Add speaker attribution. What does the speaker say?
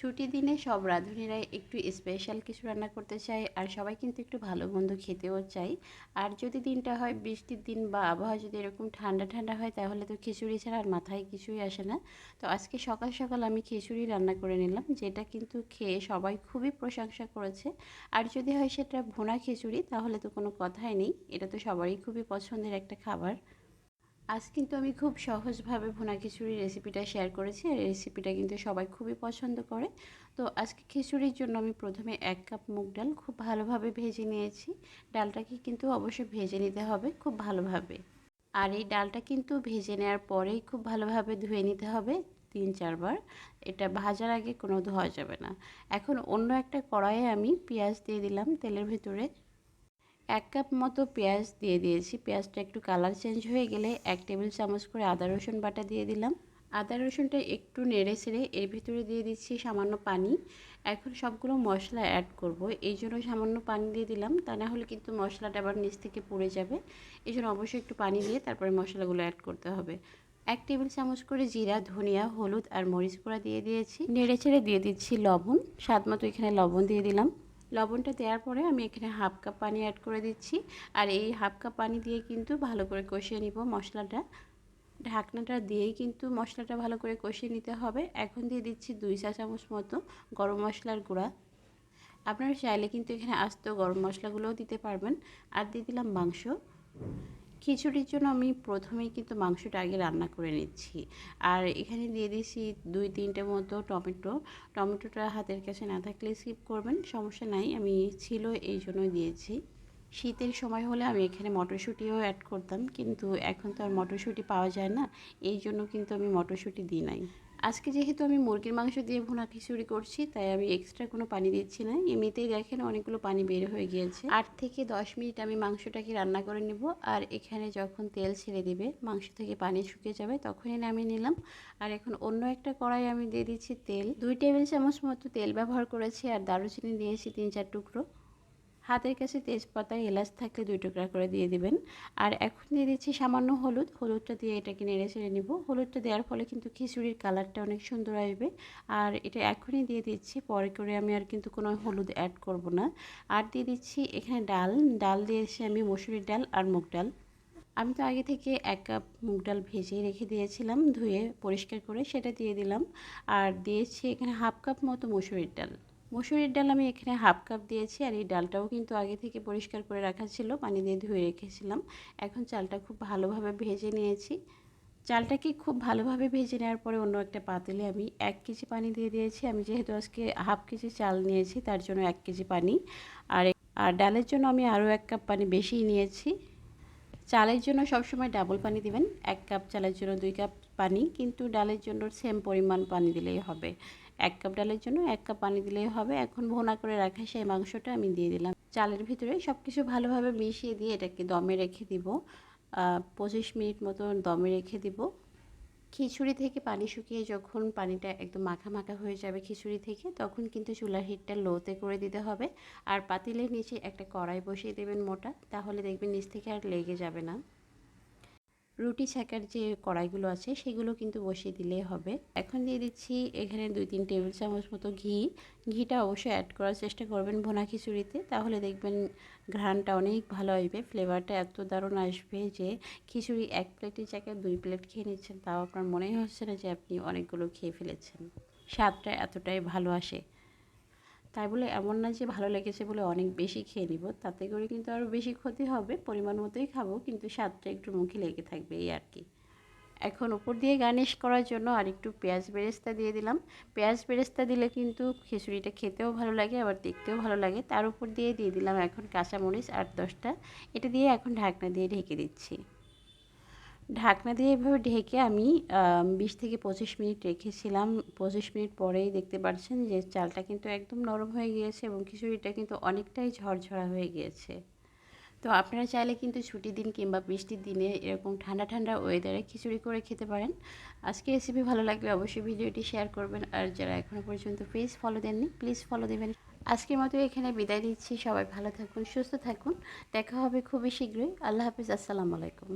Speaker 1: ছুটির দিনে সব রাঁধুনিরাই একটু স্পেশাল কিছু রান্না করতে চায়, আর সবাই কিন্তু একটু ভালো মন্দ খেতেও চায়। আর যদি দিনটা হয় বৃষ্টির দিন বা আবহাওয়া যদি এরকম ঠান্ডা ঠান্ডা হয়, তাহলে তো খিচুড়ি ছাড়া আর মাথায় কিছুই আসে না। তো আজকে সকাল সকাল আমি খিচুড়ি রান্না করে নিলাম, যেটা কিন্তু খেয়ে সবাই খুবই প্রশংসা করেছে। আর যদি হয় সেটা ভোনা খিচুড়ি, তাহলে তো কোনো কথাই নেই, এটা তো সবারই খুবই পছন্দের একটা খাবার। আজ কিন্তু আমি খুব সহজভাবে ভুনা খিচুড়ির রেসিপিটা শেয়ার করেছি। আর রেসিপিটা কিন্তু সবাই খুবই পছন্দ করে। তো আজকে খিচুড়ির জন্য আমি প্রথমে এক কাপ মুগ ডাল খুব ভালোভাবে ভেজে নিয়েছি। ডালটাকে কিন্তু অবশ্যই ভেজে নিতে হবে খুব ভালোভাবে। আর এই ডালটা কিন্তু ভেজে নেওয়ার পরেই খুব ভালোভাবে ধুয়ে নিতে হবে তিন চারবার। এটা ভাজার আগে কোনো ধোয়া যাবে না। এখন অন্য একটা কড়াইয়ে আমি পেঁয়াজ দিয়ে দিলাম তেলের ভিতরে। এক কাপ মতো পেঁয়াজ দিয়ে দিয়েছি। পেঁয়াজটা একটু কালার চেঞ্জ হয়ে গেলে এক টেবিল চামচ করে আদা, রসুন বাটা দিয়ে দিলাম। আদা, রসুনটা একটু নেড়ে ছেড়ে এর ভিতরে দিয়ে দিচ্ছি সামান্য পানি। এখন সবগুলো মশলা অ্যাড করব। এই জন্য সামান্য পানি দিয়ে দিলাম। তা না হলে কিন্তু মশলাটা আবার নিচ থেকে পুড়ে যাবে। এই জন্য অবশ্যই একটু পানি দিয়ে তারপরে মশলাগুলো অ্যাড করতে হবে। এক টেবিল চামচ করে জিরা, ধনিয়া, হলুদ আর মরিচ গুঁড়া দিয়ে দিয়েছি। নেড়ে ছেড়ে দিয়ে দিচ্ছি লবণ। স্বাদ মতো এখানে লবণ দিয়ে দিলাম। লবণটা দেওয়ার পরে আমি এখানে হাফ কাপ পানি অ্যাড করে দিচ্ছি। আর এই হাফ কাপ পানি দিয়ে কিন্তু ভালো করে কষিয়ে নিব মশলাটা। ঢাকনাটা দিয়েই কিন্তু মশলাটা ভালো করে কষিয়ে নিতে হবে। এখন দিয়ে দিচ্ছি দুই চা চামচ মতো গরম মশলার গুঁড়া। আপনারা চাইলে কিন্তু এখানে আস্ত গরম মশলাগুলোও দিতে পারবেন। আর দিয়ে দিলাম মাংস। খিচুড়ির জন্য আমি প্রথমেই কিন্তু মাংসটা আগে রান্না করে নিচ্ছি। আর এখানে দিয়ে দিয়েছি দুই তিনটে মতো টমেটো। টমেটোটা হাতের কাছে না থাকলে স্কিপ করবেন, সমস্যা নাই, আমি ছিল এই জন্যই দিয়েছি। শীতের সময় হলে আমি এখানে মটরশুঁটিও অ্যাড করতাম, কিন্তু এখন তো আর মটরশুঁটি পাওয়া যায় না, এই জন্য কিন্তু আমি মটরশুঁটি দিই নাই। আজকে যেহেতু আমি মুরগির মাংস দিয়ে ভুনা খিচুড়ি করছি, তাই আমি এক্সট্রা কোনো পানি দিচ্ছি না। এমনিতেই দেখেন অনেকগুলো পানি বের হয়ে গিয়েছে। আট থেকে দশ মিনিট আমি মাংসটাকে রান্না করে নেব আর এখানে যখন তেল ছেড়ে দিবে, মাংস থেকে পানি শুকিয়ে যাবে, তখনই নামিয়ে নিলাম। আর এখন অন্য একটা কড়াই আমি দিয়ে দিচ্ছি তেল। দুই টেবিল চামচ মতো তেল ব্যবহার করেছি আর দারুচিনি দিয়েছি তিন চার টুকরো। হাতের কাছে তেজপাতা এলাচ থাকলে দুই টুকরা করে দিয়ে দিবেন। আর এখন দিয়ে দিচ্ছি সামান্য হলুদ। হলুদটা দিয়ে এটাকে নেড়ে ছেড়ে নিব। হলুদটা দেওয়ার ফলে কিন্তু খিচুড়ির কালারটা অনেক সুন্দর আসবে। আর এটা এখনই দিয়ে দিচ্ছি। পরে করে আমি আর কিন্তু কোনো হলুদ অ্যাড করব না। আর দিয়ে দিচ্ছি এখানে ডাল। ডাল দিয়েছি আমি মসুরির ডাল আর মুগ ডাল। আমি তো আগে থেকে এক কাপ মুগ ডাল ভেজে রেখে দিয়েছিলাম ধুয়ে পরিষ্কার করে সেটা দিয়ে দিলাম। আর দিয়েছি এখানে হাফ কাপ মতো মসুরির ডাল। মসুরির ডাল আমি এখানে হাফ কাপ দিয়েছি আর এই ডালটাও কিন্তু আগে থেকে পরিষ্কার করে রাখা ছিল, পানি দিয়ে ধুয়ে রেখেছিলাম। এখন চালটা খুব ভালোভাবে ভেজে নিয়েছি। চালটাকে খুব ভালোভাবে ভেজে নেওয়ার পরে অন্য একটা পাতিলে আমি এক কেজি পানি দিয়ে দিয়েছি। আমি যেহেতু আজকে হাফ কেজি চাল নিয়েছি, তার জন্য এক কেজি পানি। আর আর ডালের জন্য আমি আরও এক কাপ পানি বেশিই নিয়েছি। চালের জন্য সবসময় ডাবল পানি দিবেন। এক কাপ চালের জন্য দুই কাপ পানি, কিন্তু ডালের জন্য সেম পরিমাণ পানি দিলেই হবে। এক কাপ ডালের জন্য এক কাপ পানি দিলেই হবে। এখন ভোনা করে রাখা সেই মাংসটা আমি দিয়ে দিলাম। চালের ভিতরে সব কিছু ভালোভাবে মিশিয়ে দিয়ে এটাকে দমে রেখে দিব। পঁচিশ মিনিট মতো দমে রেখে দিব। খিচুড়ি থেকে পানি শুকিয়ে যখন পানিটা একদম মাখা মাখা হয়ে যাবে খিচুড়ি থেকে, তখন কিন্তু চুলার হিটটা লোতে করে দিতে হবে। আর পাতিলের নিচে একটা কড়াই বসিয়ে দেবেন মোটা, তাহলে দেখবেন নিচ থেকে আর লেগে যাবে না। রুটি ছাকার যে কড়াইগুলো আছে, সেগুলো কিন্তু বসিয়ে দিলেই হবে। এখন দিয়ে দিচ্ছি এখানে দুই তিন টেবিল চামচ মতো ঘি। ঘিটা অবশ্যই অ্যাড করার চেষ্টা করবেন ভোনা খিচুড়িতে। তাহলে দেখবেন ঘ্রানটা অনেক ভালো আসবে ফ্লেভারটা এত দারুণ আসবে যে খিচুড়ি এক প্লেটের জায়গায় দুই প্লেট খেয়ে নিচ্ছেন, তাও আপনার মনেই হচ্ছে না যে আপনি অনেকগুলো খেয়ে ফেলেছেন। স্বাদটা এতটাই ভালো আসে। তাই বলে এমন না যে ভালো লেগেছে বলে অনেক বেশি খেয়ে নিব, তাতে করে কিন্তু আরও বেশি ক্ষতি হবে, পরিমাণ মতোই খাব, কিন্তু স্বাদটা একটু মুখে লেগে থাকবে এই আর কি। এখন উপর দিয়ে গার্নিশ করার জন্য আর একটু পেঁয়াজ বেরেস্তা দিয়ে দিলাম। পেঁয়াজ বেরেস্তা দিলে কিন্তু খিচুড়িটা খেতেও ভালো লাগে, আবার দেখতেও ভালো লাগে। তার উপর দিয়ে দিয়ে দিলাম এখন কাঁচামরিচ আট দশটা। এটা দিয়ে এখন ঢাকনা দিয়ে ঢেকে দিচ্ছি। ঢাকনা দিয়ে এভাবে ঢেকে আমি বিশ থেকে পঁচিশ মিনিট রেখেছিলাম। পঁচিশ মিনিট পরেই দেখতে পাচ্ছেন যে চালটা কিন্তু একদম নরম হয়ে গিয়েছে এবং খিচুড়িটা কিন্তু অনেকটাই ঝরঝরা হয়ে গিয়েছে। তো আপনারা চাইলে কিন্তু ছুটির দিন কিংবা বৃষ্টির দিনে এরকম ঠান্ডা ঠান্ডা ওয়েদারে খিচুড়ি করে খেতে পারেন। আজকে রেসিপি ভালো লাগলে অবশ্যই ভিডিওটি শেয়ার করবেন। আর যারা এখনও পর্যন্ত প্লিজ ফলো দেননি প্লিজ ফলো দেবেন। আজকের মতো এখানে বিদায় দিচ্ছি সবাই ভালো থাকুন, সুস্থ থাকুন। দেখা হবে খুবই শীঘ্রই। আল্লাহ হাফিজ। আসসালামু আলাইকুম।